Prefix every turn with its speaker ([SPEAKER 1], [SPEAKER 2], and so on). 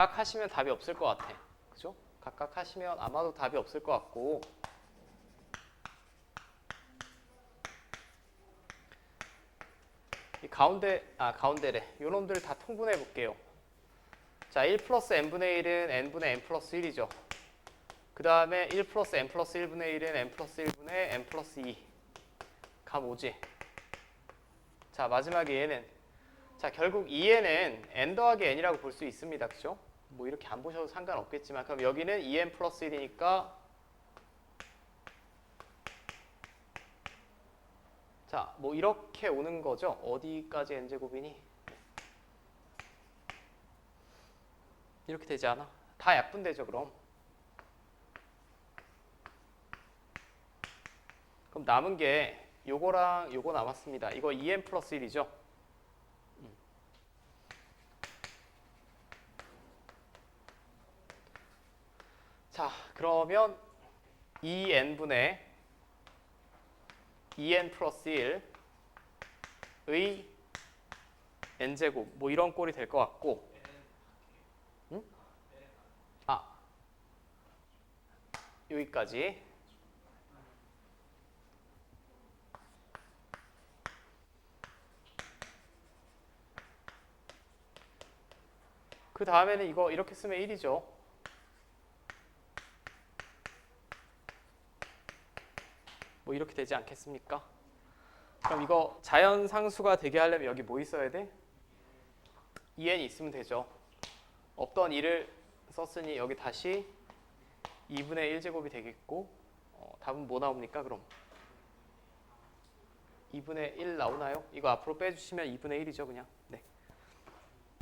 [SPEAKER 1] 각각 하시면 답이 없을 것 같아. 그죠? 각각 하시면 아마도 답이 없을 것 같고 이 가운데 아 가운데래 요놈들 다 통분해 볼게요. 자, 1 플러스 n분의 1은 n분의 n 플러스 1이죠. 그 다음에 1 플러스 n 플러스 1분의 1은 n 플러스 1분의 n 플러스 2. 감 오지? 자, 마지막에 얘는 자, 결국 2n은 n 더하기 n이라고 볼 수 있습니다. 그죠? 뭐 이렇게 안 보셔도 상관없겠지만 그럼 여기는 2n 플러스 1이니까 자, 뭐 이렇게 오는 거죠. 어디까지 n제곱이니? 이렇게 되지 않아? 다 약분되죠, 그럼. 그럼 남은 게 요거랑 요거 남았습니다. 이거 2n 플러스 1이죠? 자, 그러면 2n분의 2n 플러스 1의 n제곱 뭐 이런 꼴이 될 것 같고. 응? 아 여기까지. 그 다음에는 이거 이렇게 쓰면 1이죠 뭐 이렇게 되지 않겠습니까? 그럼 이거 자연 상수가 되게 하려면 여기 뭐 있어야 돼? 2n이 있으면 되죠. 없던 2를 썼으니 여기 다시 2분의 1제곱이 되겠고 어, 답은 뭐 나옵니까 그럼? 2분의 1 나오나요? 이거 앞으로 빼주시면 2분의 1이죠 그냥. 네.